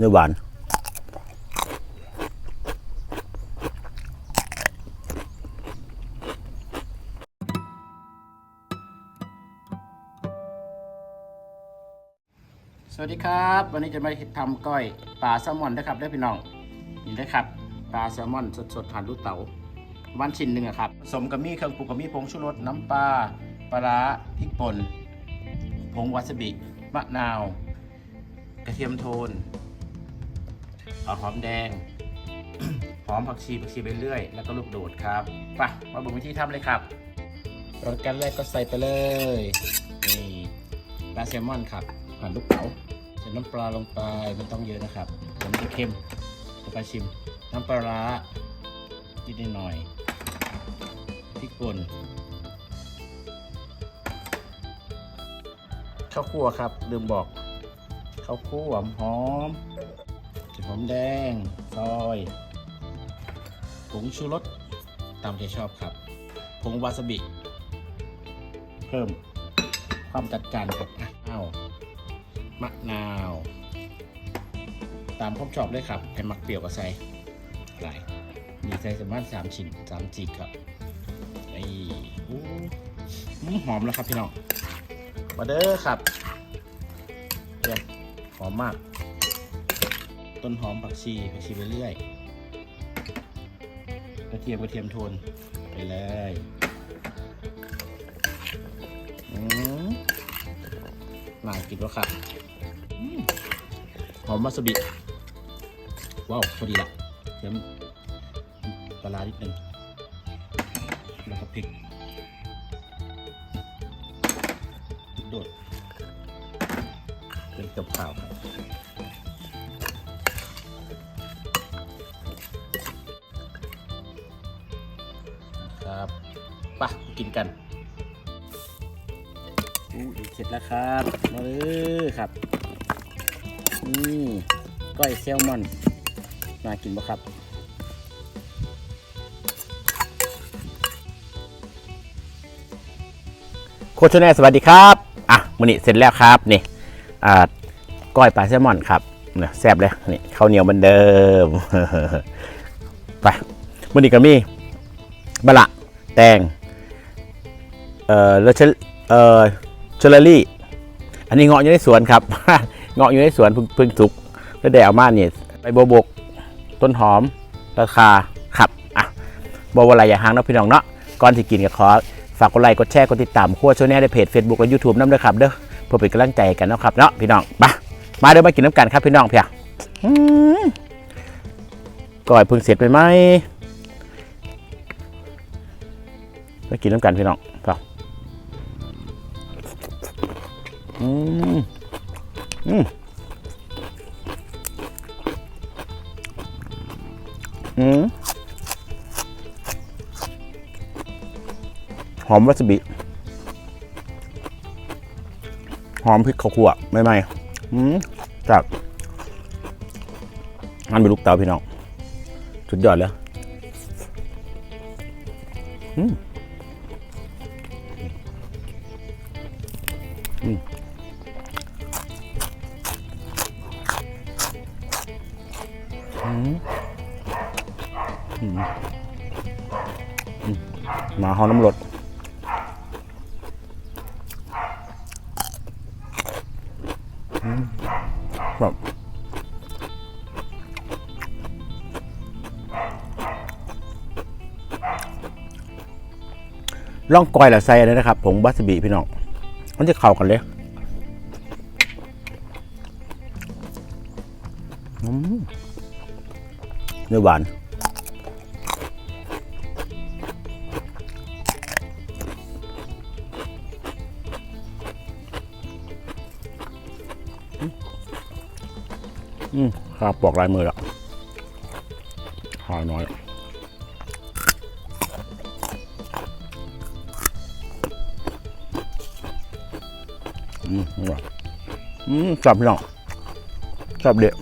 เนื้อหวานสวัสดีครับ วันนี้จะมาทำก้อยปลาแซลมอนนะครับได้พี่น้องนี่นะครับปลาแซลมอนสดๆผ่านลูกเต๋าวันชิ้นหนึ่งครับผสมกับมีเครื่องปรุงกับมีผงชูรสน้ำปลาปลาร้าพริกป่นผงวาซาบิมะนาว กระเทียมโทน เอาหอมแดง หอมผักชีผักชีไปเรื่อย แล้วก็ลูกโดดครับไปมาบอกวิธีทำเลยครับรสกันแรกก็ใส่ไปเลยนี่ปลาแซลมอนครับหั่นลูกเต๋าใส่น้ำปลาลงไปไม่ต้องเยอะนะครับเดี๋ยวมันจะเค็มจะไปชิม น้ำปลาร้านิดหน่อยพริกป่นข้าวคั่วครับลืมบอกข้าวคั่วหอม หอมแดง ซอยผงชูรสตามใจชอบครับผงวาซาบิ เพิ่มความจัดจ้านกับอ้าวมะนาว ตามความชอบเลยครับใครมักเปรี้ยวก็ใส่หลายมีใส่ประมาณสามชิ้นสามจีครับไอ้อู้หอมแล้วครับพี่น้องมาเด้อครับเยี่ยมหอมมาก ต้นหอมผักชีผักชีไปเรื่อยกระเทียมกระเทียมโทนไปเลยอืมน่ากินวะครับอืมหอมวาซาบิว้าวพอดีละเติมปลาร้านิดนึงแล้วก็พริกโดดเป็นกับข้าว ครับครับไปะกินกันอู้เสร็จแล้วครับมาเลยครับ นี่ก้อยแซลมอนน่ากินปะครับโคชแน่สวัสดีครับอะมื้อนี้เสร็จแล้วครับนี่อ่าก้อยปลาแซลมอนครับเนี่ยแซ่บเลยนี่ข้าวเหนียวเหมือนเดิมไปมื้อนี้ก็มี บะละแตงเอ่อเลเชเอ่อเชลลี่ อันนี้เงาะอยู่ในสวนครับเงาะอยู่ในสวนเพิ่งสุกแล้วได้เอามาเนี่ยไปโบบก ต้นหอม ราคาขับอะบวอะไรอย่าห่างนะพี่น้องเนาะก่อนที่กินก็ขอฝากกดไลค์กดแชร์กดติดตามขั้วช่วยแน่ในเพจ Facebook และ YouTube น้ำด้อครับเด้อเพื่อเป็นกำลังใจกันนะครับเนาะพี่น้องไปมาเด้อมากินน้ำกันครับพี่น้องเพียอืมก่อยเพึ่งเสร็จไปไหม มากินน้ำกันพี่น้องเพียอืมอืมอืมหอมวาซาบิหอมพริกข้าวคั่วไม่ไหมอืมจากมันเป็นลูกเต๋าพี่น้อง สุดยอดเลยอืม หมาหอน้ำรสแบบล่องกอยหละไซเลยนะครับผงบาสบิพี่น้อง มันจะเข้ากันเลยอืมเนื้อหวานอืมครับบอกลายมือละหาน้อย อืมบหน่อชอบเด็ก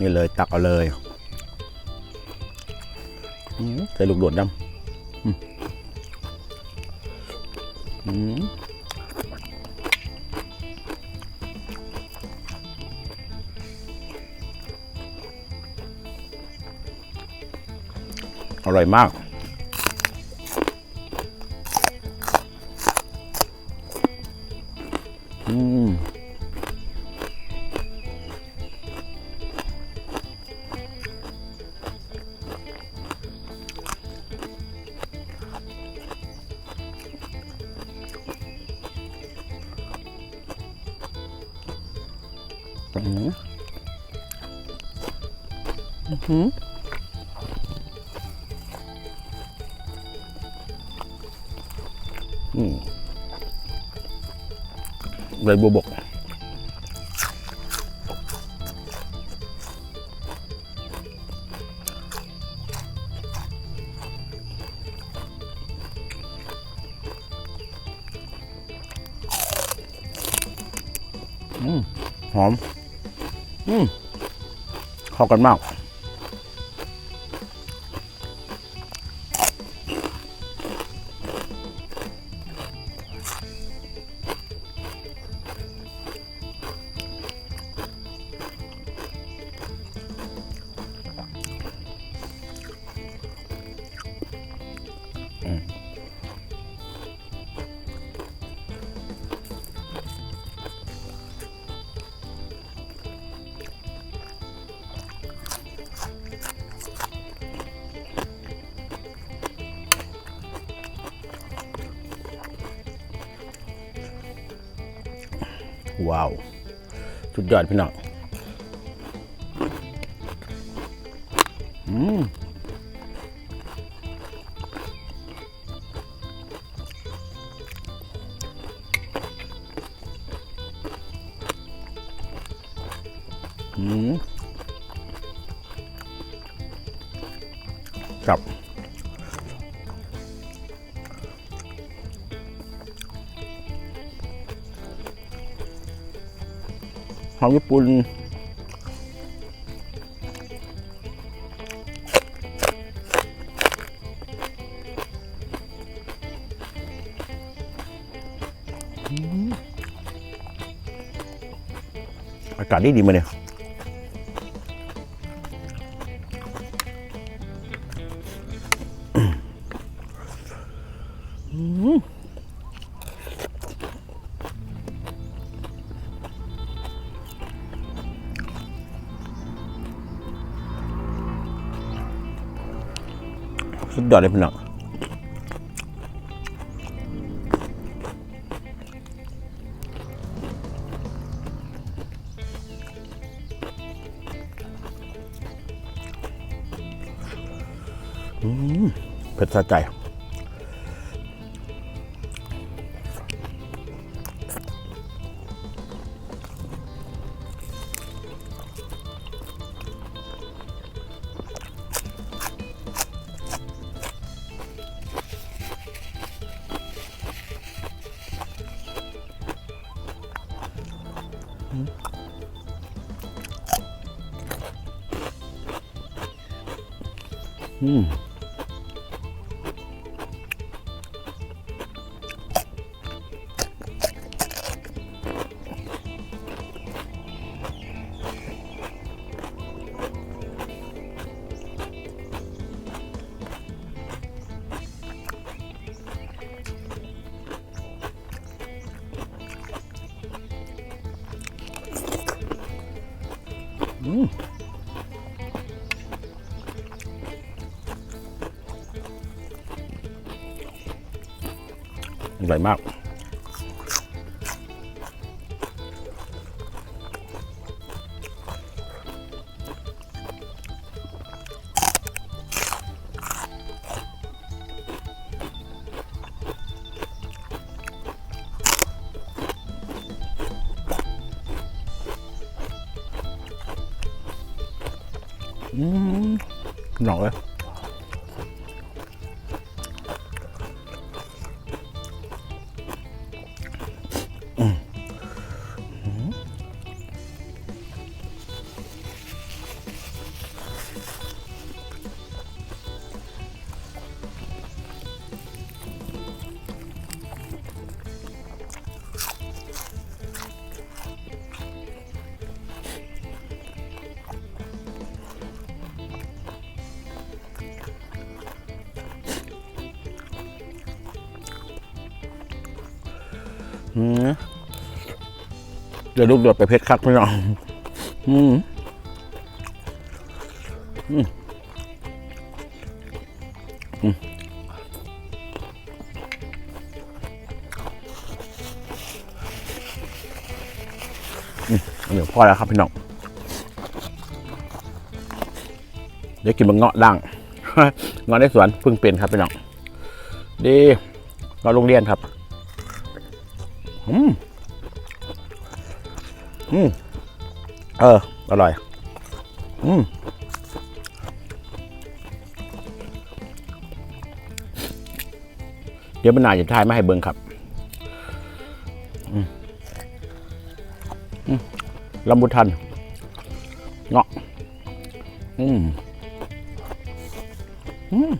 นี่เลยตักเอาเลยใส่ลูกโดดดำอร่อยมาก อืมอืม เลยบัวบกหอม อืมเข้ากันมาก ว้าว สุดยอดพี่น้องอืมอืมครับ ของญี่ปุ่นอากาศดีดีมาเนี่ย สุดยอดเลยพี่น้องเผ็ดสะใจ อืม อืมอร่อยมากอื เดี๋ยวลูกเดือดไปเพชรคักพี่น้องอืมอืมอืมอืมเดี๋ยวพอแล้วครับพี่น้อง เดี๋ยวกินมันเงาะด่างเงาะในสวนเพิ่งเป็นครับพี่น้อง ดีเงาโรงเรียนครับ อืมอืมเออ อร่อย อืมเดี๋ยวมันนานจะทายมาให้เบิ่งครับลำบุทัน เงาะ อืม อืม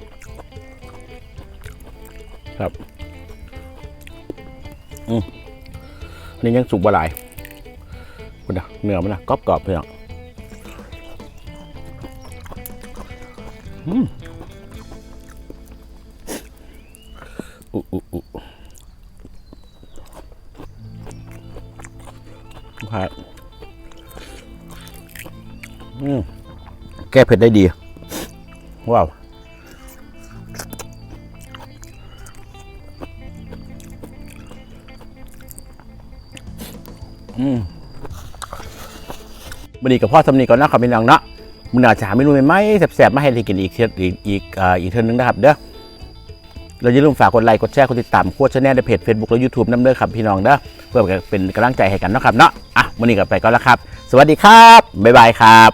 ครับ อืม นี่ยังสุกบหลายคุณนะเนื้อมันนะกรอบกรอบๆเลยอะอืมอุอุอุครับอืมแก้เผ็ดได้ดี ว้าว อืมวันนี้กับพ่อสำนีก่อนนะครับพี่น้องเนาะมึงอาจจะหาเมนูใหม่ๆแซ่บๆมาให้ได้กินอีกเทื่ออีกอีกอ่าอีกเทื่อนึงนะครับเด้อเราอย่าลืมฝากกดไลค์กดแชร์กดติดตามโคชแนลในเพจ Facebook และ YouTube น้ำเด้อครับพี่น้องเด้อเพื่อเป็นกำลังใจให้กันนะครับเนาะอะวันนี้ก็ไปก่อนแล้วครับ สวัสดีครับบ๊ายบายครับ